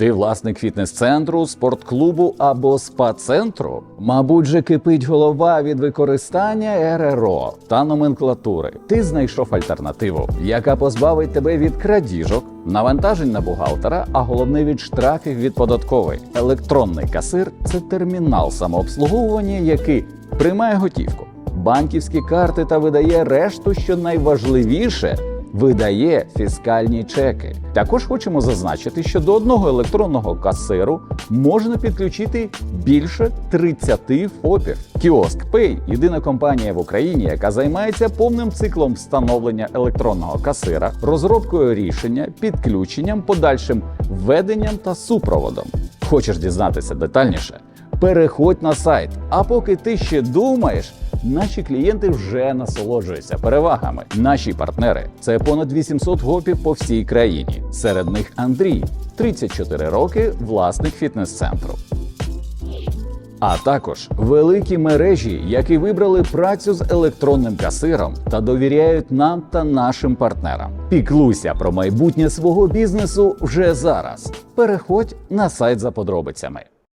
Ти власник фітнес-центру, спортклубу або спа-центру? Мабуть, же кипить голова від використання РРО та номенклатури. Ти знайшов альтернативу, яка позбавить тебе від крадіжок, навантажень на бухгалтера, а головне від штрафів від податкової. Електронний касир це термінал самообслуговування, який приймає готівку, банківські карти та видає решту, що найважливіше видає фіскальні чеки. Також хочемо зазначити, що до одного електронного касиру можна підключити більше 30 ФОПів. Кіоск Pay – єдина компанія в Україні, яка займається повним циклом встановлення електронного касира, розробкою рішення, підключенням, подальшим введенням та супроводом. Хочеш дізнатися детальніше? Переходь на сайт. А поки ти ще думаєш, наші клієнти вже насолоджуються перевагами. Наші партнери це понад 800 гопів по всій країні. Серед них Андрій, 34 роки, власник фітнес-центру. А також великі мережі, які вибрали працю з електронним касиром та довіряють нам та нашим партнерам. Піклуйся про майбутнє свого бізнесу вже зараз. Переходь на сайт за подробицями.